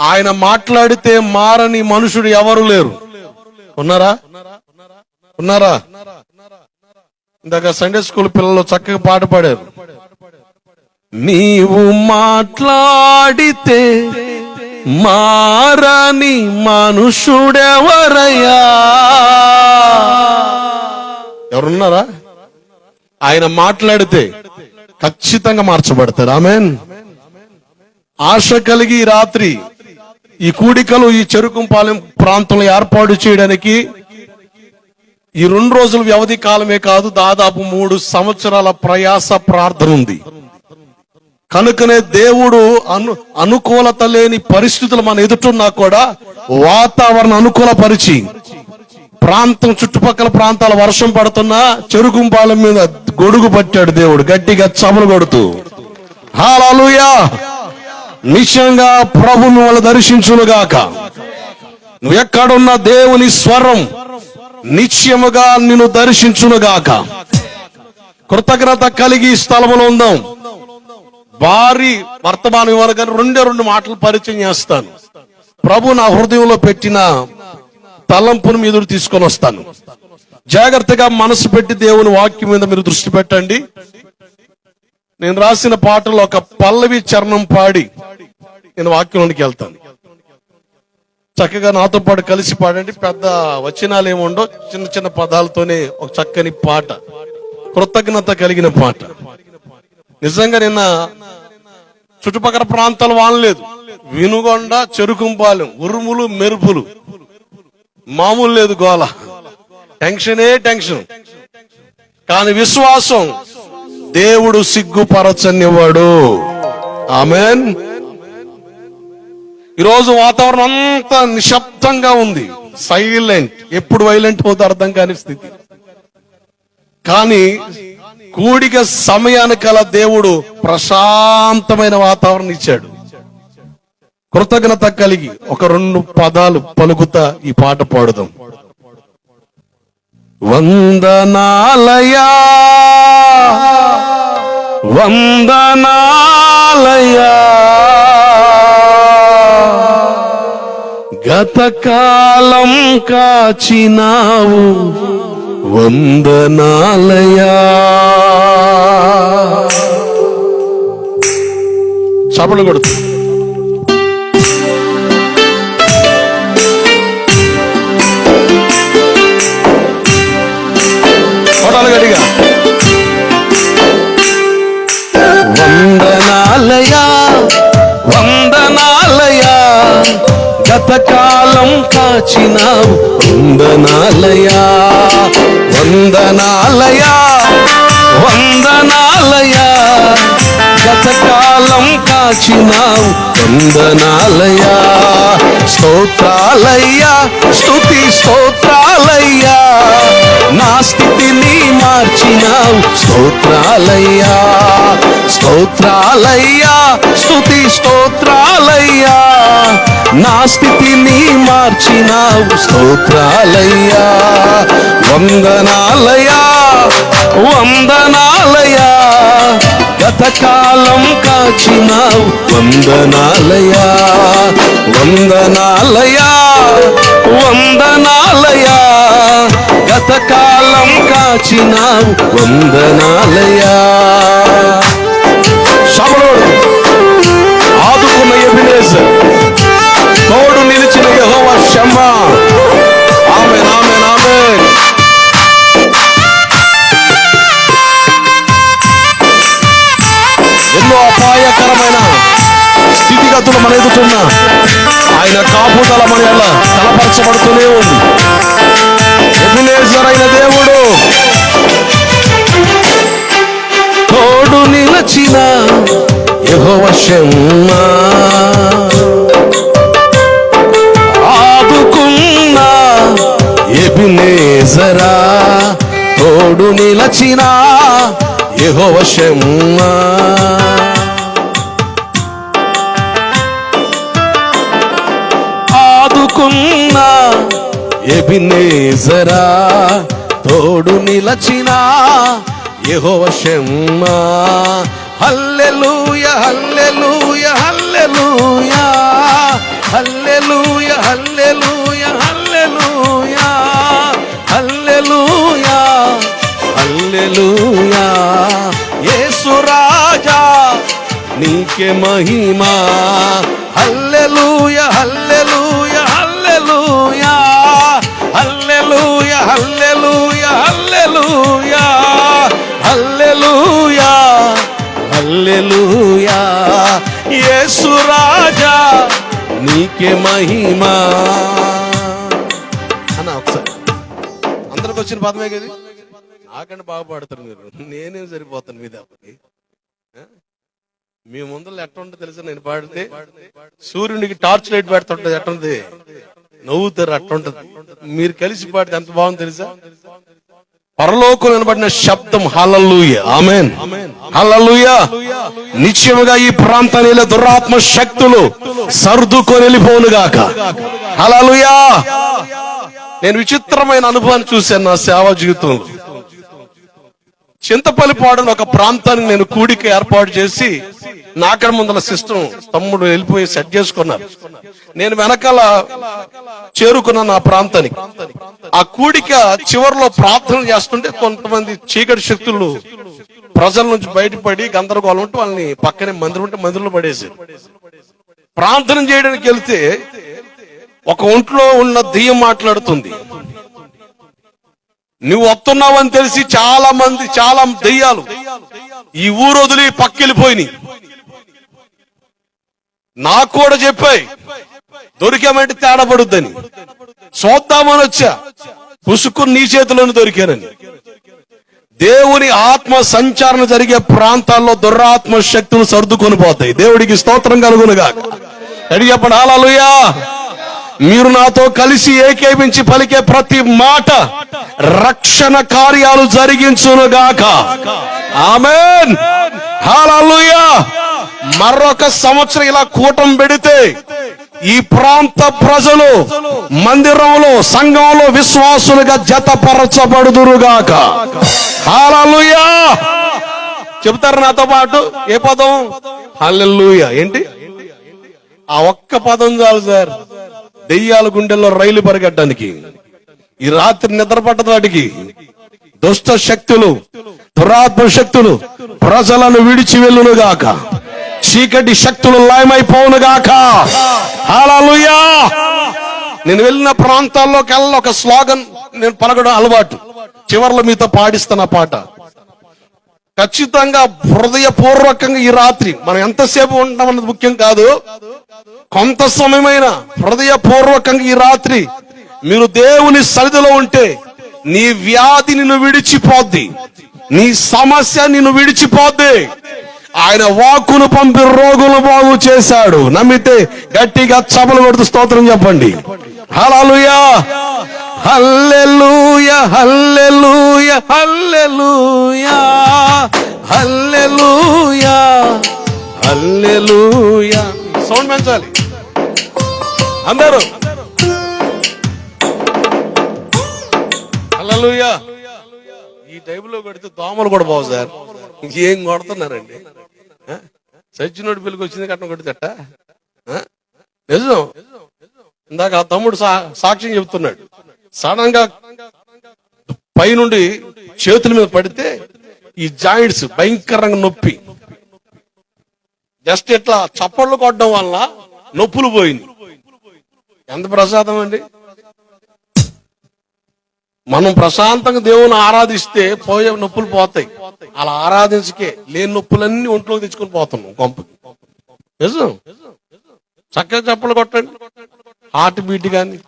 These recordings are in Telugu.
ఆయన మాట్లాడితే మారని మనుషుడు ఎవరు లేరు. ఉన్నారా? ఉన్నారా? ఇందాక సండే స్కూల్ పిల్లలు చక్కగా పాట పాడారు. నీవు మాట్లాడితే మారని మనుషుడెవరయ్యా? ఎవరున్నారా? ఆయన మాట్లాడితే ఖచ్చితంగా మార్చబడతారు. ఆమెన్. ఆశ కలిగి రాత్రి ఈ కూడికలు ఈ చెరుకుంపాలెం ప్రాంతంలో ఏర్పాటు చేయడానికి ఈ రెండు రోజుల వ్యవధి కాలమే కాదు దాదాపు మూడు సంవత్సరాల ప్రయాస ప్రార్థన ఉంది. కనుకనే దేవుడు అను అనుకూలత లేని పరిస్థితులు మన ఎదుటున్నా కూడా వాతావరణం అనుకూలపరిచి ప్రాంతం చుట్టుపక్కల ప్రాంతాల వర్షం పడుతున్నా చెరుకుంపాలెం మీద గొడుగు పట్టాడు దేవుడు గట్టిగా చమలు కొడుతూ. హాలూయా! నిశ్చయంగా ప్రభు మిమ్మల్ని దర్శించునుగాక. నువ్వు ఎక్కడున్న దేవుని స్వరం నిశ్చయముగా నిన్ను దర్శించునుగాక. కృతజ్ఞత కలిగి ఈ స్థలములో ఉందాం. భారీ వర్తమానం ఇవ్వను కానీ రెండే రెండు మాటలు పరిచయం చేస్తాను. ప్రభు నా హృదయంలో పెట్టిన తలంపును మీ ఎదురు తీసుకొని వస్తాను. జాగ్రత్తగా మనసు పెట్టి దేవుని వాక్యం మీద మీరు దృష్టి పెట్టండి. నేను రాసిన పాటలో ఒక పల్లవి చరణం పాడి నేను వాక్యంలోనికి వెళ్తాను. చక్కగా నాతో పాటు కలిసి పాడండి. పెద్ద వచనాలు ఏముండో చిన్న చిన్న పదాలతోనే ఒక చక్కని పాట. కృతజ్ఞత కలిగిన పాట. నిజంగా నిన్న చుట్టుపక్కల ప్రాంతాలు వానలేదు. వినుగొండ చెరుకుంపాలెం ఉరుములు మెరుపులు. మామూలు లేదు గోల. టెన్షనే టెన్షన్. కానీ విశ్వాసం దేవుడు సిగ్గుపరచనివాడు ఆమెన్. ఈరోజు వాతావరణం అంతా నిశ్శబ్దంగా ఉంది. సైలెంట్. ఎప్పుడు వైలెంట్ పోతే అర్థం కాని స్థితి. కానీ కూడిక సమయానికల దేవుడు ప్రశాంతమైన వాతావరణం ఇచ్చాడు. కృతజ్ఞత కలిగి ఒక రెండు పదాలు పలుకుతా ఈ పాట పాడుదాం. వందనాలయా వందనాలయా గతకాలం కాచినావు వందనాలయా చపలు కొడుతుంది గతకాలం కాచినావు వందనాలయా వందనాలయా వందనాలయా. గతకాలం కాచినావు వందనాలయా స్తోత్రాలయ్యా స్తుతి స్తోత్రాలయ్యా. నా స్థితిని మార్చినావు స్తోత్రాలయ్యా స్తోత్రాలయ్యా స్తుతి స్తోత్రాలయ్యా. నా స్థితిని మార్చినావు స్తోత్రాలయ్యా. వందనాలయా వందనాలయా గతకాలం కాచినావు వందనాలయా వందనాలయా వందనాలయా గతకాలం కాచినావు వందనాలయా యెహోవా షమ్మా ఆమెన్ ఆమెన్ ఎన్నో అపాయకరమైన స్థితిగతులు మన ఎదుగుతున్న ఆయన కాపుదల మన ఎలా తలపరచబడుతూనే ఉంది. ఎబినేజర్ దేవుడు తోడు నిలచిన యెహోవ షమ్మా ఎబినేజరా తోడు నిలచిన యెహోవ ఆదుకున్న ఎబినేజరా తోడు నిలచిన యెహోవ షమ్మా హల్లెలూయ హల్లెలూయ హల్లెలూయ హల్లెలూయ హల్లెలూయ హల్లెలూయ హల్లెలూయ హల్లెలూయ. యేసు రాజా నీకే మహిమా. హల్లెలూయ హల్లెలూయ హల్లెలూయ. హల్లెలూయ హల్లెలూయ హల్లెలూయ. హల్లెలూయ హల్లెలూయా. యేసు రాజా నీకే మహిమా. నాకు వచ్చిన పదమే కదా? నాకంటే బాగా పాడతారు మీరు. నేనేం సరిపోతాను మీ దెబ్బకి? మీ ముందర ఎట్ట ఉంటుంది తెలుసా నేను పాడితే? సూర్యునికి టార్చ్ లైట్ పెడుతుంటది ఎట్ట నవ్వుతారు అట్టుంటది మీరు కలిసి పాడితే ఎంత బాగుంది తెలుసా? పరలోకం వినబడిన శబ్దం హలలుయ ఆమెన్ హలలుయ నిశ్చయముగా ఈ ప్రాంతానికి దురాత్మ శక్తులు సర్దుకొని వెళ్ళిపోనుగాక హలలుయా నేను విచిత్రమైన అనుభవాన్ని చూశాను నా సేవా జీవితంలో. చింతపల్లి పాడని ఒక ప్రాంతానికి నేను కూడిక ఏర్పాటు చేసి నాకడ ముందల సిస్టమ్ తమ్ముడు వెళ్ళిపోయి సెట్ చేసుకున్నారు. నేను వెనకాల చేరుకున్నాను ఆ ప్రాంతానికి. ఆ కూడిక చివరిలో ప్రార్థన చేస్తుంటే కొంతమంది చీకటి శక్తులు ప్రజల నుంచి బయటపడి గందరగోళం ఉంటే వాళ్ళని పక్కనే మందిరం ఉంటే మందిరంలో పడేసారు ప్రార్థన చేయడానికి వెళ్తే ఒక ఒంట్లో ఉన్న దెయ్యం మాట్లాడుతుంది. నువ్వు వస్తున్నావని తెలిసి చాలా మంది చాలా దెయ్యాలు ఈ ఊరు వదిలి పక్కెళ్ళిపోయినాయి. నాకు కూడా చెప్పాయి దొరికామంటే తేడా పడుద్దని. చూద్దామని వచ్చా పుసుకుని నీ చేతిలోనే దొరికానని దేవుని ఆత్మ సంచారణ జరిగే ప్రాంతాల్లో దురాత్మ శక్తులు సర్దుకొని పోతాయి. దేవుడికి స్తోత్రం కలుగునుగా అడిగి చెప్పండి మీరు నాతో కలిసి ఏకేపించి పలికే ప్రతి మాట రక్షణ కార్యాలు జరిగించునుగాక. ఆమెన్. హాలలుయా మరొక సంవత్సరం ఇలా కూటం పెడితే ఈ ప్రాంత ప్రజలు మందిరంలో సంఘంలో విశ్వాసులుగా జతపరచబడుదురుగాక. హాలూయా చెప్తారు నాతో పాటు? ఏ పదం? హాలూయా ఏంటి? ఆ ఒక్క పదం చాలు సార్. దెయ్యాల గుండెల్లో రైలు పరిగెట్టడానికి. ఈ రాత్రి నిద్ర పట్టదు దుష్ట శక్తులు దురాత్మ శక్తులు ప్రజలను విడిచి వెళ్ళును గాక చీకటి శక్తులు లయమైపోవును గాక హల్లెలూయా! నేను వెళ్ళిన ప్రాంతాల్లోకి వెళ్ళ ఒక స్లోగన్ నేను పలకడం అలవాటు. చివర్లో మీతో పాడిస్తున్న పాట. ఖచ్చితంగా హృదయపూర్వకంగా ఈ రాత్రి మనం ఎంతసేపు ఉంటాం అన్నది ముఖ్యం కాదు. కొంత సమయమైన హృదయపూర్వకంగా ఈ రాత్రి మీరు దేవుని సరిధిలో ఉంటే నీ వ్యాధి నిన్ను విడిచిపోద్ది. నీ సమస్య నిన్ను విడిచిపోద్ది. ఆయన వాక్కును పంపి రోగులు బాగు చేశాడు. నమ్మితే గట్టిగా చపలు కొడుతూ స్తోత్రం చెప్పండి. హలలుయా హల్లెలూయా! హల్లెలూయా! హల్లెలూయా! హల్లెలూయా హల్లెలూయా. సౌండ్ పెంచాలి. అందరూ. హల్లెలూయా. ఈ టైంలో కొడితే దోమలు కూడా బావు సార్. ఏం కొడుతున్నారండి? ఆ? సచ్చినోడి పిల్లకి వచ్చింది కట్నం కొడితేట నిజం. ఇందాక ఆ తమ్ముడు సా- సాక్ష్యం చెప్తున్నాడు. సడన్గా పైనుండి చేతుల మీద పడితే ఈ జాయింట్స్ భయంకరంగా నొప్పి. జస్ట్ ఇట్లా చప్పట్లు కొట్టడం వల్ల నొప్పులు పోయింది. ఎంత ప్రసాదం అండి? మనం ప్రశాంతంగా దేవుని ఆరాధిస్తే పోయే నొప్పులు పోతాయి. అలా ఆరాధించకే లేని నొప్పులన్నీ ఒంట్లోకి తెచ్చుకొని పోతున్నాం కొంపకి. నిజం? చక్కగా చప్పలు కొట్టండి. హార్ట్ బీట్ కానీ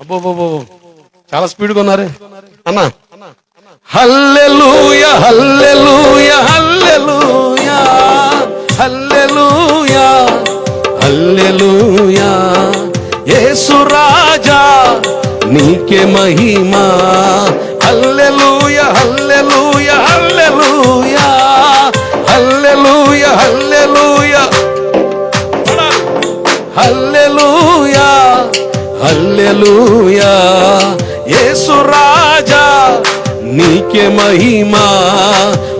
అబ్బో అబ్బో చాలా స్పీడ్గా ఉన్నారే. అన్నా హల్లెలూయ హల్లెలూయ హల్లెలూయ హల్లెలూయ హల్లెలూయ. యేసు రాజా నీకే మహిమ. హల్లెలూయ హల్లెలూయ హల్లెలూయ హల్లెలూయ హల్లెలూయ. హల్లెలూయ హల్లెలూయ. యేసు రాజా నీకే మహిమా.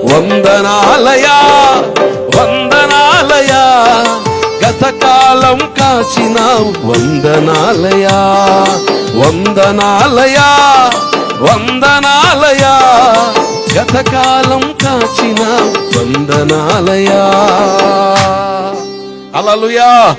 వందనాలయా వందనాలయా. గతకాలం కాచిన వందనాలయా వందనాలయా వందనాలయా. గతకాలం కాచిన వందనాలయా. అలలుయా